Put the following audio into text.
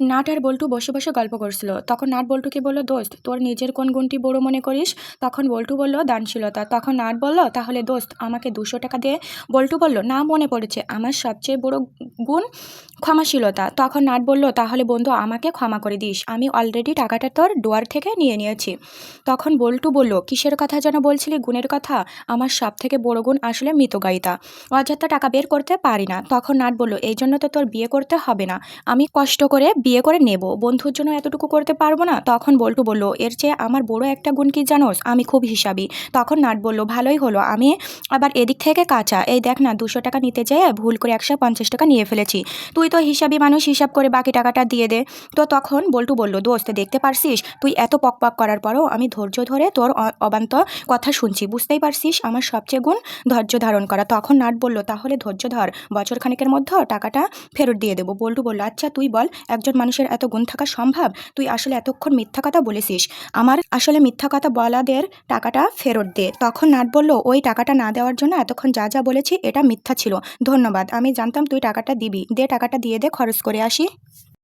Nut আর বল্টু বসে বসে গল্প করছিল। তখন নাট বল্টুকে বলল, দোস্ত, তোর নিজের কোন গুণটি বড় মনে করিস? তখন বল্টু বলল, দানশীলতা। তখন নাট বলল, তাহলে দোস্ত, আমাকে দুশো টাকা দিয়ে বল্টু বলল, না, মনে পড়েছে। আমার সবচেয়ে বড় গুণ ক্ষমাশীলতা। তখন নাট বলল, তাহলে বন্ধু, আমাকে ক্ষমা করে দিস। আমি অলরেডি টাকাটা তোর ডোয়ার থেকে নিয়ে নিয়েছি তখন বল্টু বলল, কিসের কথা যেন বলছিলি? গুণের কথা? আমার সব থেকে বড় গুণ আসলে মৃতগায়িতা। অযথা টাকা বের করতে পারি না তখন নাট বলল এই জন্য তো তোর বিয়ে করতে হবে না। আমি কষ্ট করে বিয়ে করে নেব। বন্ধুর জন্য এতটুকু করতে পারব না? তখন বল্টু বলল, এর চেয়ে আমার বড় একটা গুণ কি জানোস, আমি খুব হিসাবি। তখন নাট বলল, ভালোই হলো, আমি আবার এদিক থেকে কাঁচা। এই দেখ না, দুশো টাকা নিতে যেয়ে ভুল করে একশো পঞ্চাশ টাকা নিয়ে ফেলেছি। তুই তো হিসাবি মানুষ, হিসাব করে বাকি টাকাটা দিয়ে দে। তো তখন বল্টু বলল, দোস্ত, দেখতে পারছিস? তুই এত পক পক করার পরও আমি ধৈর্য ধরে তোর অবান্ত কথা শুনছি। বুঝতেই পারছিস আমার সবচেয়ে গুণ ধৈর্য ধারণ করা। তখন নাট বলল, তাহলে ধৈর্য ধর, বছর খানিকের মধ্যে টাকাটা ফেরত দিয়ে দেবো। বল্টু বলল আচ্ছা তুই বল, একজন মানুষের এত গুণ থাকা সম্ভব? তুই আসলে এতক্ষণ মিথ্যা কথা বলেছিস। আমার আসলে মিথ্যা কথা বলাদের টাকাটা ফেরত দে। তখন নাট বলল, ওই টাকাটা না দেওয়ার জন্য এতক্ষণ যা যা বলেছি, এটা মিথ্যা ছিল। ধন্যবাদ। আমি জানতাম তুই টাকাটা দিবি। দে টাকাটা দিয়ে দে, খরচ করে আসি।